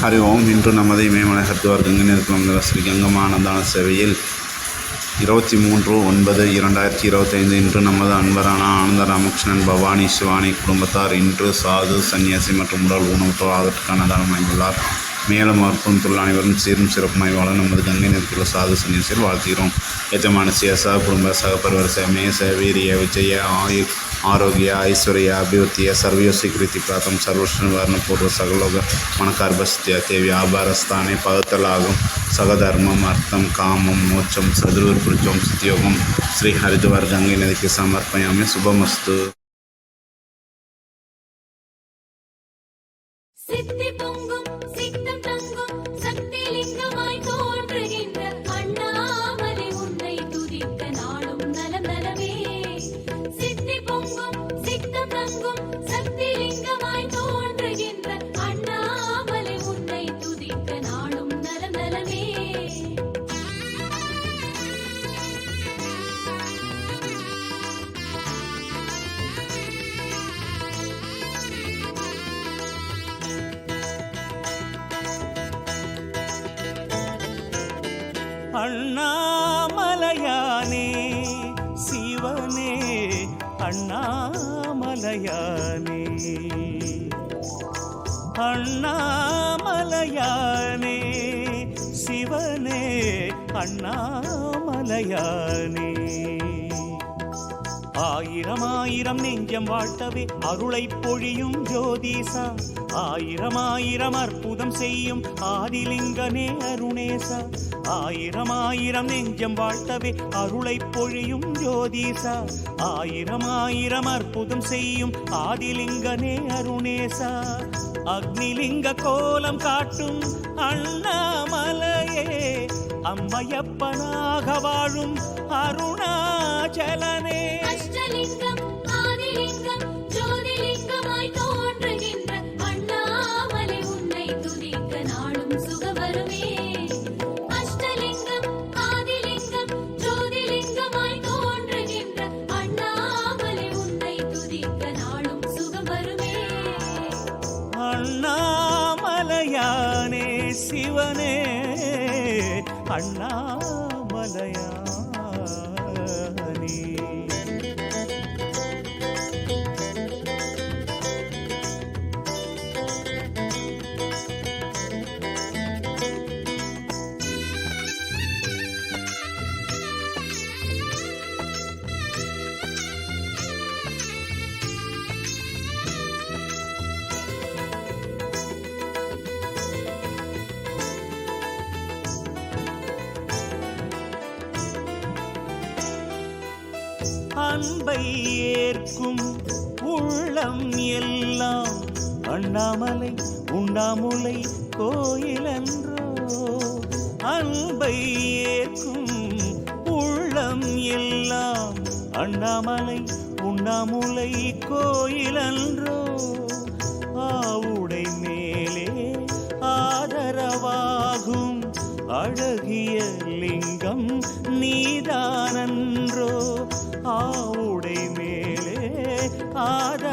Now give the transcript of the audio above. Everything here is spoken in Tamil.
ஹரி ஓம் இன்று நமது இமயமலை ஹரித்துவார் கங்கை நிற்கும் ஸ்ரீ கங்கமானந்தான சேவையில் இருபத்தி மூன்று ஒன்பது இரண்டாயிரத்தி இருபத்தைந்து இன்று நமது அன்பரான ஆனந்த ராமகிருஷ்ணன் பவானி சிவானி குடும்பத்தார் இன்று சாது சன்னியாசி மற்றும் உடல் ஊனமுற்றோர் ஆதரவுக்கான தானம் வழங்கியுள்ளார் மேலும் அற்பும் தொழில் அனைவரும் சீரும் சிறப்புமாய் வாழ நமது கங்கை நிறுத்தியுள்ள சாது சன்னியசில் வாழ்த்துகிறோம். எஜமான சியசா குடும்ப சகபர்வரச மேச வீரிய விஜய ஆயுள் ஆரோக்கிய ஐஸ்வர்ய அபிவிருத்திய சர்வயோ ஸ்வீகிருத்தி பிராத்தம் சர்வஸ்வர்ண பூர்வ சகலோக மனக்கார்பஸ்திய தேவி ஆபாரஸ்தானே பகுத்தலாகும் சகதர்மம் அர்த்தம் காமம் மோட்சம் சதுர்புருச்சம் சித்தியோகம் ஸ்ரீ ஹரித்வார் கங்கை நதிக்கு சமர்ப்பயாமே. சுபமஸ்து. சித்தி பொங்கும் சித்தம் தங்கும். அண்ணாமலையானே சிவனே அண்ணாமலையானே. அண்ணாமலையானே சிவனே அண்ணாமலையானே. ஆயிரம் ஆயிரம் நெஞ்சம் வாழ்த்தவே அருளை பொழியும் ஜோதிசா ஆயிரம் ஆயிரம் அற்புதம் செய்யும் ஆதிலிங்கனே அருணேசா. ஆயிரம் ஆயிரம் நெஞ்சம் வாழ்த்தவே அருளை பொழியும் ஜோதிசா ஆயிரம் ஆயிரம் அற்புதம் செய்யும் ஆதிலிங்கனே அருணேசா. அக்னிலிங்க கோலம் காட்டும் அண்ணாமலையே அம்மையப்பனாக வாழும் அருணாச்சலனே. அஷ்டலிங்கம் ஆதிலிங்கம் ஜோதிலிங்கமாய் தோன்றுகின்ற அண்ணாமலை உன்னை துதிக்க நாளும் சுகவருமே. அஷ்டலிங்கம் அண்ணாமலையா அன்பை ஏற்கும் உள்ளம் எல்லாம் அண்ணாமலை உண்ணாமுலை கோயிலன்றோ. அன்பை ஏற்கும் உள்ளம் எல்லாம் அண்ணாமலை உண்ணாமுலை கோயிலன்றோ. ஆவுடை மேலே ஆதரவாகும் அழகிய லிங்கம் நீதானன். ஆவுடை மேலே ஆதரவாகும்